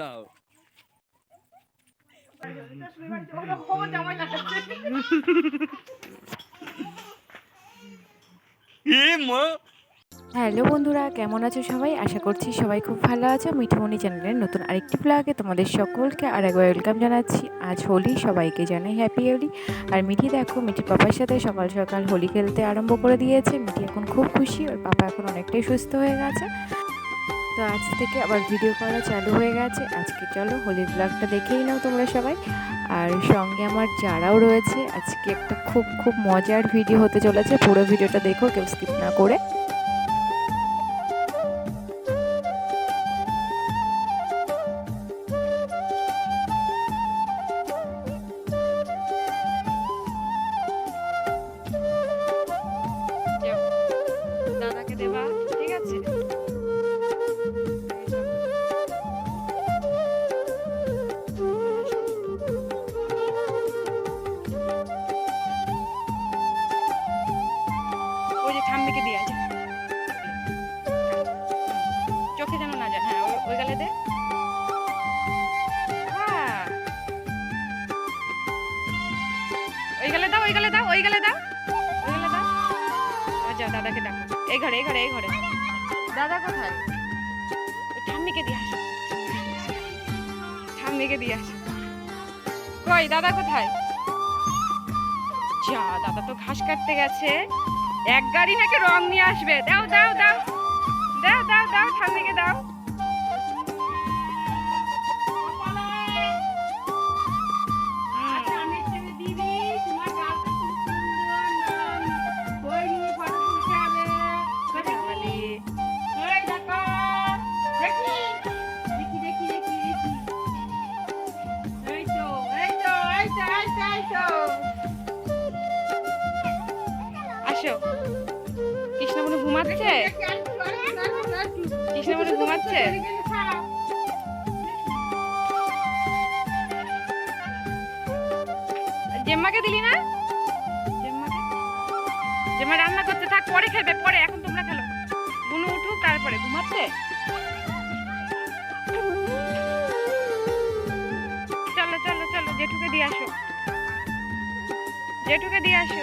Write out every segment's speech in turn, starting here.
দাও। হ্যালো বন্ধুরা, কেমন আছো সবাই? আশা করছি সবাই খুব ভালো আছো। মিঠুমণি চ্যানেলের নতুন আরেকটি ব্লগে তোমাদের সকলকে আর একবার ওয়েলকাম জানাচ্ছি। আজ হোলি, সবাইকে জানাই হ্যাপি হোলি। আর মিঠি দেখো, মিঠি পাপার সাথে সকাল সকাল হোলি খেলতে আরম্ভ করে দিয়েছে। মিঠি এখন খুব খুশি, ওর পাপা এখন অনেকটাই সুস্থ হয়ে গেছে। তো আজ থেকে আবার ভিডিও করা চালু হয়ে গেছে। আজকে চলো হোলির ব্লগটা দেখেই নাও তোমরা সবাই। আর সঙ্গে আমার যারাও রয়েছে, আজকে একটা খুব খুব মজার ভিডিও হতে চলেছে। পুরো ভিডিওটা দেখো, কেউ স্কিপ না করে। ওই গালে দাদাকে ডাকো। এই ঘরে এই ঘরে এই ঘরে। দাদা কোথায়? ঠাম্মিকে দিয়ে আসো। ঠাম্মিকে দিয়ে আসো। কই, দাদা কোথায়? যা, দাদা তো ঘাস কাটতে গেছে। এক গাড়ি নাকি রং নিয়ে আসবে। দাও দাও দাও। দাও দাও দাও, ঠাম্মিকে দাও। জেম্মাকে দিলি না? জেম্মা রান্না করতে থাক, পরে পরে, এখন তোমরা খেলো। বুনু তারপরে ঘুমাচ্ছে। চলো চলো চলো, জেঠুকে দিয়ে আসো। জেঠুকে দিয়ে আসো।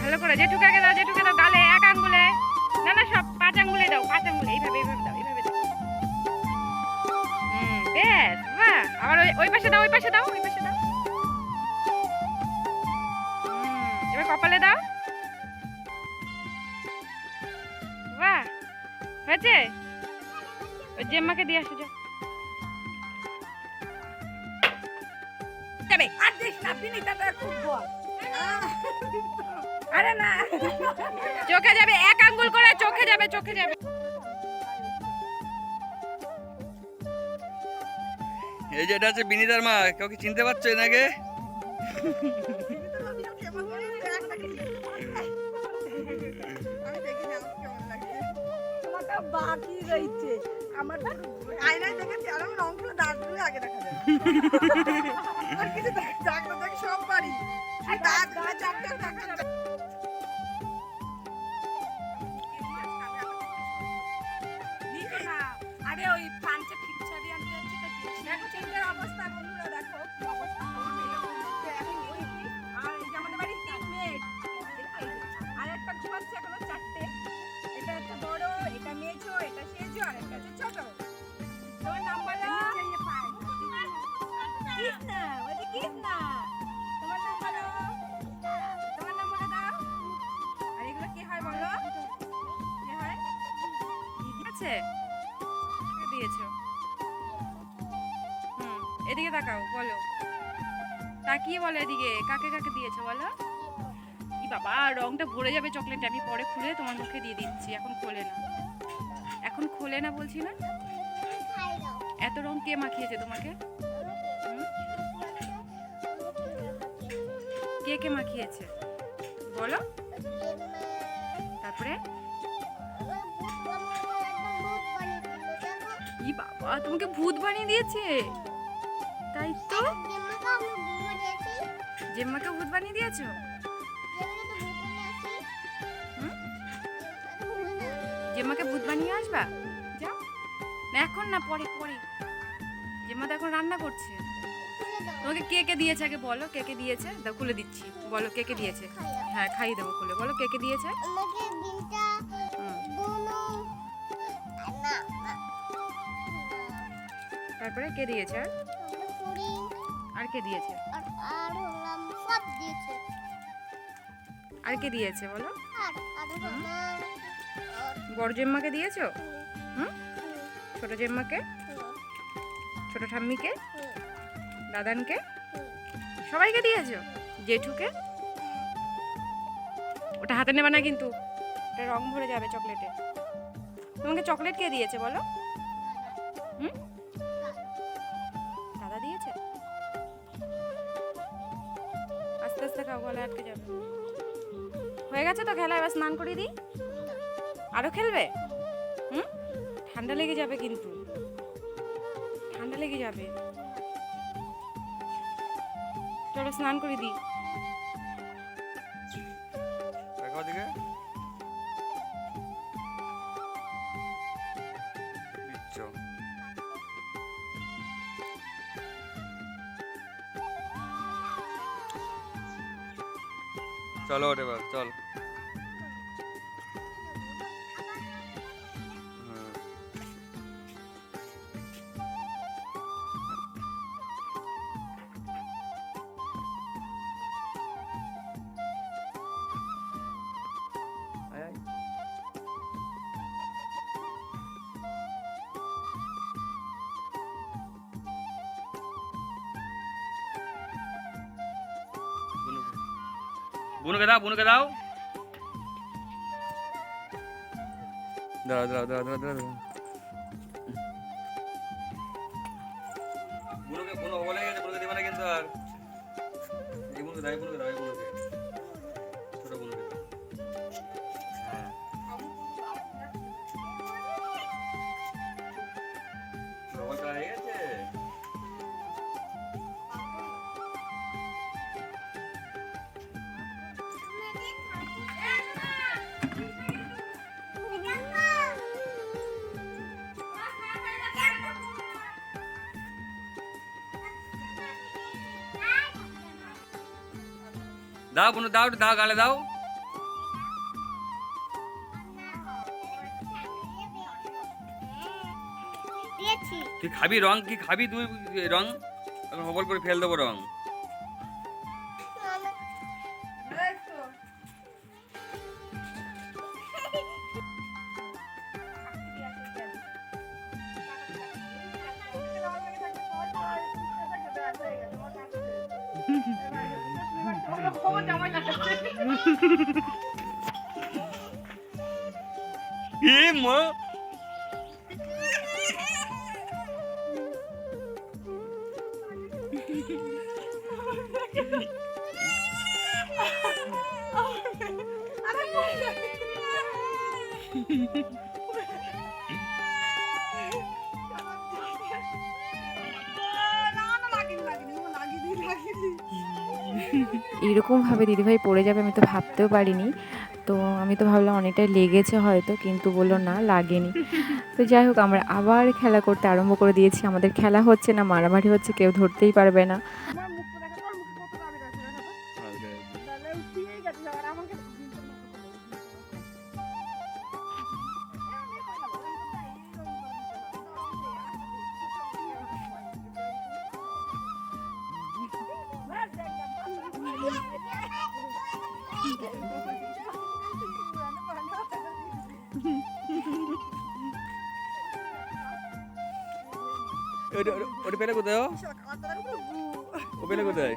ভালো করে, জেঠুকে আগে দাও, জেঠুকে গালে। না না সব পাঁচ আঙ্গুলে দাও পাঁচ আঙ্গুলে এইভাবে এইভাবে দাও এইভাবে দাও। হুম বেশ বাহ আবার ওই ওই পাশে দাও ওই পাশে দাও ওই পাশে দাও। এবার কপালে দাও। বাহ হয়েছে? ওই জেম্মাকে দিয়ে আসো যাও যাবে আর দেখ না বিনিতাটা খুব বল আরে না। চোখে যাবে এক আঙ্গুল করে চোখে যাবে চোখে যাবে। এই যে এটা হচ্ছে বিনিতার মা কাউকে চিনতে পারছ এনাকে বাকি রয়েছে আমার আয়নায় দেখেছি আর আমার রংগুলো দাঁতগুলো আগে দেখা যায়। আর কিছু দাগ দাগ সব বাড়ি। দাঁত চারটা দাগ আছে? দিয়েছ? হুম, এদিকে তাকাও, বলো। তাকিয়ে বলো এদিকে, কাকে কাকে দিয়েছ বলো? কি বাবা, রংটা ভরে যাবে চকলেটটা আমি পরে খুলে তোমার মুখে দিয়ে দিচ্ছি, এখন খোলে না। এখন খোলে না বলছি না? এত রং কে মাখিয়েছে তোমাকে? কে কে মাখিয়েছে? বলো। তারপরে? ই বাবা তোমাকে ভূত বানিয়ে দিয়েছে। তাই তো? জেম্মাকে ভূত বানিয়ে দিয়েছ? জেম্মাকে ভূত বানিয়ে আসবা? না এখন না পরে পরে। জেম্মা তো এখন রান্না করছে। তোমাকে কে কে দিয়েছে আগে বলো? কে কে দিয়েছে? দাও খুলে দিচ্ছি। বলো কে কে দিয়েছে? হ্যাঁ খাইয়ে দেবো খুলে। বলো কে কে দিয়েছে? তারপরে কে দিয়েছে? আর আর কে দিয়েছে? আর আর হলাম সব দিয়েছে। আর কে দিয়েছে বলো? বড় জেম্মাকে দিয়েছ? হুম। ছোট জেম্মাকে? ছোট ঠাম্মিকে? দাদানকে? সবাইকে দিয়েছ? জেঠুকে? ওটা হাতে নেবে না কিন্তু। ওটা রং ভরে যাবে চকলেটে। তোমাকে চকলেট কে দিয়েছে বলো? হুম? আস্তে আস্তে খাও গলা আটকে যাবে। হয়ে গেছে তো খেলা, এবার স্নান করিয়ে দিই। আরও খেলবে? হুম? ঠান্ডা লেগে যাবে কিন্তু। ঠান্ডা লেগে যাবে। চলো স্নান করে দিই। চলো ওঠে বাবা চল। বুনুকে দাও বুনুকে দাও। দাঁড়া দাঁড়া দাঁড়া দাঁড়া দাঁড়া। বুনুকে বুনু বলে গেছে বুনুকে দিবে না কিন্তু আর। এই বুনুকে দাও বুনুকে দাও এই বুনুকে। দাও বোন দাও দাও গালে দাও। তুই খাবি রং? কি খাবি তুই? রং? হবল করে ফেল দেবো রং। এ মা আরে এরকমভাবে দিদিভাই পড়ে যাবে আমি তো ভাবতেও পারিনি। তো আমি তো ভাবলাম অনেকটাই লেগেছে হয়তো, কিন্তু বলল না, লাগেনি। তো যাই হোক, আমরা আবার খেলা করতে আরম্ভ করে দিয়েছি। আমাদের খেলা হচ্ছে না, মারামারি হচ্ছে, কেউ ধরতেই পারবে না। ওটা পেলে কোথায় ও? ও পেলে কোথায়?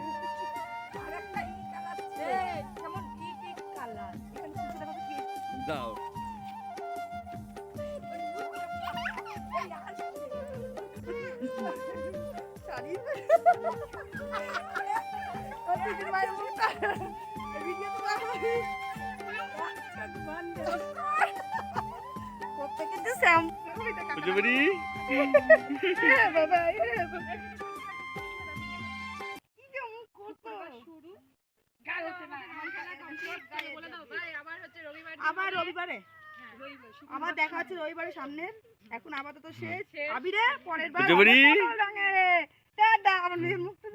আরেকটা ই কালার বুঝতে পারি আবার রবিবারে? আবার দেখা হচ্ছে রবিবারে সামনে এখন আপাতত শেষ। আবিরে পরের বার আমার মুখটা